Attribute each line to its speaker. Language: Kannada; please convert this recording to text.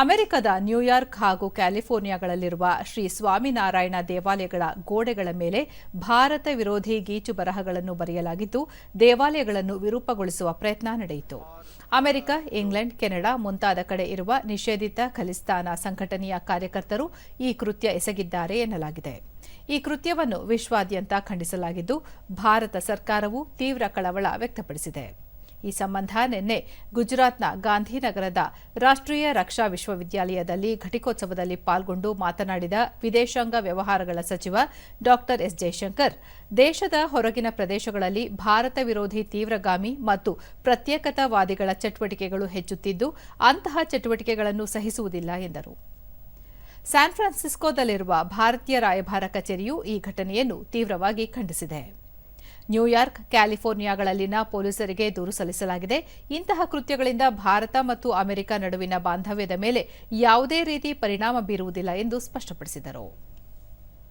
Speaker 1: ಅಮೆರಿಕದ ನ್ಯೂಯಾರ್ಕ್ ಹಾಗೂ ಕ್ಯಾಲಿಫೋರ್ನಿಯಾಗಳಲ್ಲಿರುವ ಶ್ರೀ ಸ್ವಾಮಿನಾರಾಯಣ ದೇವಾಲಯಗಳ ಗೋಡೆಗಳ ಮೇಲೆ ಭಾರತ ವಿರೋಧಿ ಗೀಚು ಬರಹಗಳನ್ನು ಬರೆಯಲಾಗಿದ್ದು, ದೇವಾಲಯಗಳನ್ನು ವಿರೂಪಗೊಳಿಸುವ ಪ್ರಯತ್ನ ನಡೆಯಿತು. ಅಮೆರಿಕ, ಇಂಗ್ಲೆಂಡ್, ಕೆನಡಾ ಮುಂತಾದ ಕಡೆ ಇರುವ ನಿಷೇಧಿತ ಖಲಿಸ್ತಾನ ಸಂಘಟನೆಯ ಕಾರ್ಯಕರ್ತರು ಈ ಕೃತ್ಯ ಎಸಗಿದ್ದಾರೆ ಎನ್ನಲಾಗಿದೆ. ಈ ಕೃತ್ಯವನ್ನು ವಿಶ್ವಾದ್ಯಂತ ಖಂಡಿಸಲಾಗಿದ್ದು, ಭಾರತ ಸರ್ಕಾರವು ತೀವ್ರ ಕಳವಳ ವ್ಯಕ್ತಪಡಿಸಿದೆ. ಈ ಸಂಬಂಧ ನಿನ್ನೆ ಗುಜರಾತ್ನ ಗಾಂಧಿನಗರದ ರಾಷ್ಟ್ರೀಯ ರಕ್ಷಾ ವಿಶ್ವವಿದ್ಯಾಲಯದಲ್ಲಿ ಘಟಿಕೋತ್ಸವದಲ್ಲಿ ಪಾಲ್ಗೊಂಡು ಮಾತನಾಡಿದ ವಿದೇಶಾಂಗ ವ್ಯವಹಾರಗಳ ಸಚಿವ ಡಾ ಎಸ್ ಜಯಶಂಕರ್ ದೇಶದ ಹೊರಗಿನ ಪ್ರದೇಶಗಳಲ್ಲಿ ಭಾರತ ವಿರೋಧಿ ತೀವ್ರಗಾಮಿ ಮತ್ತು ಪ್ರತ್ಯೇಕತಾವಾದಿಗಳ ಚಟುವಟಿಕೆಗಳು ಹೆಚ್ಚುತ್ತಿದ್ದು, ಅಂತಹ ಚಟುವಟಿಕೆಗಳನ್ನು ಸಹಿಸುವುದಿಲ್ಲ ಎಂದರು. ಸ್ಯಾನ್ ಫ್ರಾನ್ಸಿಸ್ಕೋದಲ್ಲಿರುವ ಭಾರತೀಯ ರಾಯಭಾರ ಕಚೇರಿಯು ಈ ಘಟನೆಯನ್ನು ತೀವ್ರವಾಗಿ ಖಂಡಿಸಿದೆ. ನ್ಯೂಯಾರ್ಕ್ ಕ್ಯಾಲಿಫೋರ್ನಿಯಾಗಳಲ್ಲಿನ ಪೊಲೀಸರಿಗೆ ದೂರು ಸಲ್ಲಿಸಲಾಗಿದೆ. ಇಂತಹ ಕೃತ್ಯಗಳಿಂದ ಭಾರತ ಮತ್ತು ಅಮೆರಿಕ ನಡುವಿನ ಬಾಂಧವ್ಯದ ಮೇಲೆ ಯಾವುದೇ ರೀತಿ ಪರಿಣಾಮ ಬೀರುವುದಿಲ್ಲ ಎಂದು ಸ್ಪಷ್ಟಪಡಿಸಿದರು.